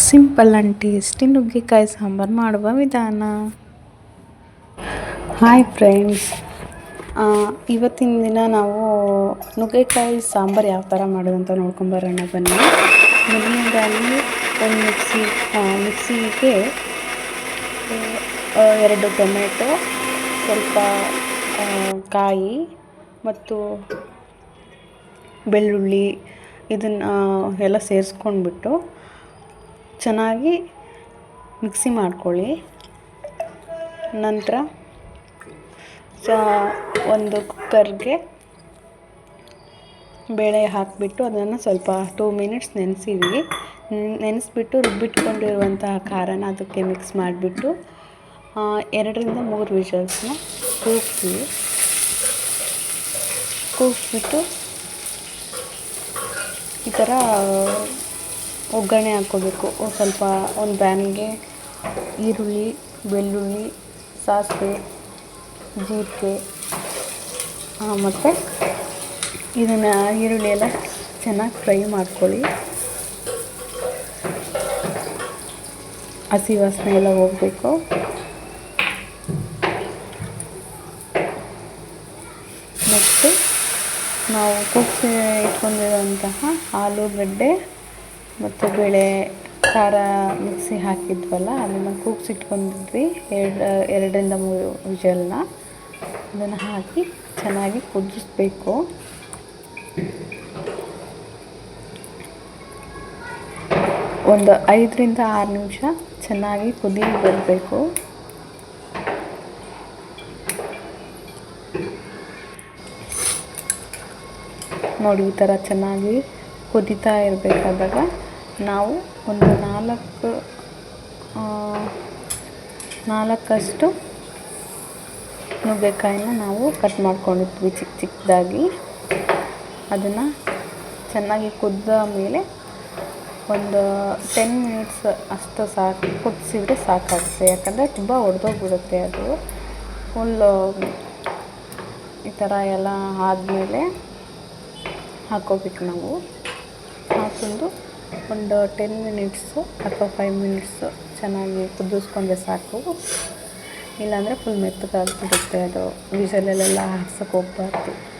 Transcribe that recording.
Simple and tasty ನುಗ್ಗೆಕಾಯಿ ಸಾಂಬಾರು ಮಾಡುವ ವಿಧಾನ. ಹಾಯ್ ಫ್ರೆಂಡ್ಸ್ ಇವತ್ತಿನ ದಿನ ನಾವು ನುಗ್ಗೆಕಾಯಿ ಸಾಂಬಾರು ಯಾವ ಥರ ಮಾಡೋದು ಅಂತ ನೋಡ್ಕೊಂಬರೋಣ ಬನ್ನಿ. ಮೊದಲನೇದಾಗಿ ಒಂದು ಮಿಕ್ಸಿ ಮಿಕ್ಸಿಗೆ ಎರಡು ಟೊಮೆಟೊ ಸ್ವಲ್ಪ ಕಾಯಿ ಮತ್ತು ಬೆಳ್ಳುಳ್ಳಿ ಇದನ್ನು ಎಲ್ಲ ಸೇರಿಸ್ಕೊಂಡ್ಬಿಟ್ಟು ಚೆನ್ನಾಗಿ ಮಿಕ್ಸಿ ಮಾಡ್ಕೊಳ್ಳಿ. ನಂತರ ಒಂದು ಕುಕ್ಕರ್ಗೆ ಬೇಳೆ ಹಾಕಿಬಿಟ್ಟು ಅದನ್ನು ಸ್ವಲ್ಪ ಟೂ ಮಿನಿಟ್ಸ್ ನೆನೆಸಿದ್ವಿ ನೆನೆಸ್ಬಿಟ್ಟು ರುಬ್ಬಿಟ್ಕೊಂಡಿರುವಂತಹ ಖಾರನ ಅದಕ್ಕೆ ಮಿಕ್ಸ್ ಮಾಡಿಬಿಟ್ಟು ಎರಡರಿಂದ ಮೂರು ವಿಷಲ್ಸ್ನ ಕೂಗಿಸಿ, ಕೂಗಿಸ್ಬಿಟ್ಟು ಈ ಥರ ಒಗ್ಗರಣೆ ಹಾಕ್ಕೋಬೇಕು. ಸ್ವಲ್ಪ ಒಂದು ಪ್ಯಾನ್ಗೆ ಈರುಳ್ಳಿ, ಬೆಳ್ಳುಳ್ಳಿ, ಸಾಸಿವೆ, ಜೀರಿಗೆ ಮತ್ತು ಇದನ್ನು ಈರುಳ್ಳಿ ಎಲ್ಲ ಚೆನ್ನಾಗಿ ಫ್ರೈ ಮಾಡ್ಕೊಳ್ಳಿ. ಹಸಿ ವಾಸನೆ ಎಲ್ಲ ಹೋಗಬೇಕು. ಮತ್ತು ನಾವು ಕೂಗಿಸಿ ಇಟ್ಕೊಂಡಿರುವಂತಹ ಆಲೂಗಡ್ಡೆ ಮತ್ತು ಬೇಳೆ, ಖಾರ ಮಿಕ್ಸಿ ಹಾಕಿದ್ವಲ್ಲ, ಅದನ್ನು ಕೂಗ್ಸಿಟ್ಕೊಂಡಿದ್ವಿ. ಎರಡು, ಎರಡರಿಂದ ಮೂರು ವಿಜಲ್ನ ಅದನ್ನು ಹಾಕಿ ಚೆನ್ನಾಗಿ ಕುದಿಸ್ಬೇಕು. ಒಂದು ಐದರಿಂದ ಆರು ನಿಮಿಷ ಚೆನ್ನಾಗಿ ಕುದಿ ಬರಬೇಕು. ನೋಡಿ, ಈ ಥರ ಚೆನ್ನಾಗಿ ಕುದೀತಾ ಇರಬೇಕಾದಾಗ ನಾವು ಒಂದು ನಾಲ್ಕು ನಾಲ್ಕಷ್ಟು ನುಗ್ಗೆಕಾಯಿನ ನಾವು ಕಟ್ ಮಾಡ್ಕೊಂಡಿದ್ವಿ ಚಿಕ್ಕ ಚಿಕ್ಕದಾಗಿ ಅದನ್ನು ಚೆನ್ನಾಗಿ ಕುದ್ದ ಮೇಲೆ ಒಂದು ಟೆನ್ ಮಿನಿಟ್ಸ್ ಅಷ್ಟು ಸಾಕು, ಕುದಿಸಿದ್ರೆ ಸಾಕಾಗುತ್ತೆ. ಯಾಕಂದರೆ ತುಂಬ ಒಡೆದೋಗ್ಬಿಡುತ್ತೆ ಅದು. ಫುಲ್ಲು ಈ ಥರ ಎಲ್ಲ ಆದಮೇಲೆ ಹಾಕೋಬೇಕು ನಾವು. ಹಾಕೊಂಡು ಒಂದು ಟೆನ್ ಮಿನಿಟ್ಸು ಅಥವಾ ಫೈವ್ ಮಿನಿಟ್ಸು ಚೆನ್ನಾಗಿ ಕುದಿಸ್ಕೊಂಡ್ರೆ ಸಾಕು. ಇಲ್ಲಾಂದರೆ ಫುಲ್ ಮೆತ್ತಗಾಗ್ಬಿಡುತ್ತೆ ಅದು. ವಿಷಲಲ್ಲೆಲ್ಲ ಹಾಕ್ಸೋಕೆ ಹೋಗ್ಬಾರ್ದು.